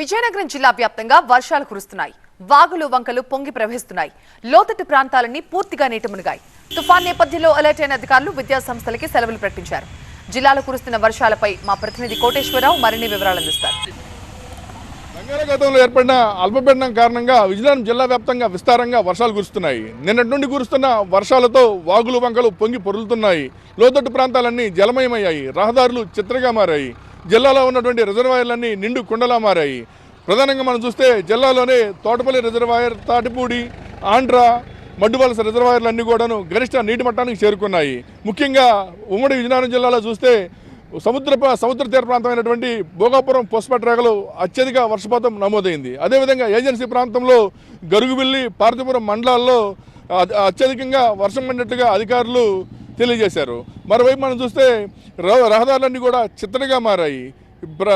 విజయనగరం జిల్లా వ్యాప్తంగా వర్షాలు కురుస్తున్నాయి. వాగులు వంకలు పొంగి ప్రవహిస్తున్నాయి. లోతట్టు ప్రాంతాలన్నీ పూర్తిగా నీటిమునిగాయి తుఫాన్ నేపథ్యంలో అలర్ట్ అయిన అధికారులు విద్యా సంస్థలకి సెలవులు ప్రకటించారు. జిల్లాలో కురుస్తున్న వర్షాలపై మా ప్రతినిధి కోటేశ్వరరావు మరిన్ని వివరాలు అందిస్తారు. బంగాళాఖాతంలో ఏర్పడిన అల్పపీడనం కారణంగా విజయనగరం జిల్లా వ్యాప్తంగా విస్తారంగా వర్షాలు కురుస్తున్నాయి. నిన్నటి నుండి కురుస్తున్న వర్షాలతో వాగులు వంకలు పొంగి పొరులుతున్నాయి. లోతట్టు ప్రాంతాలన్నీ జలమయమయ్యాయి. రహదారులు చిత్రగా మారాయి. జిల్లాలో ఉన్నటువంటి రిజర్వాయర్లన్నీ నిండు కుండలా మారాయి. ప్రధానంగా మనం చూస్తే జిల్లాలోనే తోటపల్లి రిజర్వాయర్ తాటిపూడి ఆంధ్ర మడ్డువలస రిజర్వాయర్లన్నీ కూడాను గరిష్ట నీటి మట్టానికి చేరుకున్నాయి. ముఖ్యంగా ఉమ్మడి విజయనగరం జిల్లాలో చూస్తే సముద్ర సముద్ర తీర ప్రాంతమైనటువంటి భోగాపురం పుష్పట్రేగలో అత్యధిక వర్షపాతం నమోదైంది. అదేవిధంగా ఏజెన్సీ ప్రాంతంలో గరుగుబిల్లి పార్థిపురం మండలాల్లో అత్యధికంగా వర్షం పడినట్టుగా అధికారులు తెలియజేశారు. మరోవైపు మనం చూస్తే రహదారులన్నీ కూడా చిత్తడిగా మారాయి.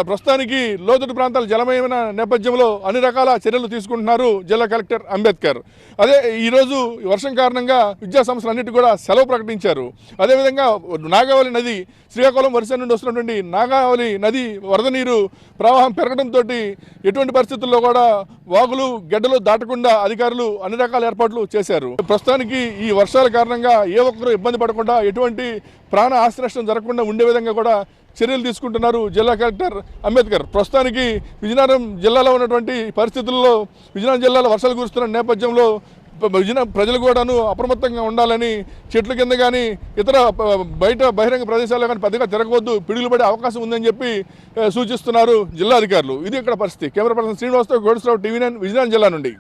ప్రస్తుతానికి లోతట్టు ప్రాంతాలు జలమయమైన నేపథ్యంలో అన్ని రకాల చర్యలు తీసుకుంటున్నారు జిల్లా కలెక్టర్ అంబేద్కర్. అదే ఈరోజు వర్షం కారణంగా విద్యా సంస్థలన్నిటి కూడా సెలవు ప్రకటించారు. అదేవిధంగా నాగావళి నది శ్రీకాకుళం వరుస నుండి వస్తున్నటువంటి నాగావళి నది వరద నీరు ప్రవాహం పెరగడంతో ఎటువంటి పరిస్థితుల్లో కూడా వాగులు గడ్డలు దాటకుండా అధికారులు అన్ని రకాల ఏర్పాట్లు చేశారు. ప్రస్తుతానికి ఈ వర్షాల కారణంగా ఏ ఒక్కరూ ఇబ్బంది పడకుండా ఎటువంటి ప్రాణ ఆస్తి జరగకుండా ఉండే విధంగా కూడా చర్యలు తీసుకుంటున్నారు జిల్లా కలెక్టర్ అంబేద్కర్. ప్రస్తుతానికి విజయనగరం జిల్లాలో ఉన్నటువంటి పరిస్థితుల్లో విజయనగరం జిల్లాలో వర్షాలు కురుస్తున్న నేపథ్యంలో విజయనగరం ప్రజలు కూడాను అప్రమత్తంగా ఉండాలని చెట్ల కింద కానీ ఇతర బయట బహిరంగ ప్రదేశాల్లో కానీ పెద్దగా తిరగవద్దు పిడుగులు పడే అవకాశం ఉందని చెప్పి సూచిస్తున్నారు జిల్లా అధికారులు. ఇది ఇక్కడ పరిస్థితి. Camera person Srinivasarao Godisrao TV nine Vizianagaram జిల్లా నుండి.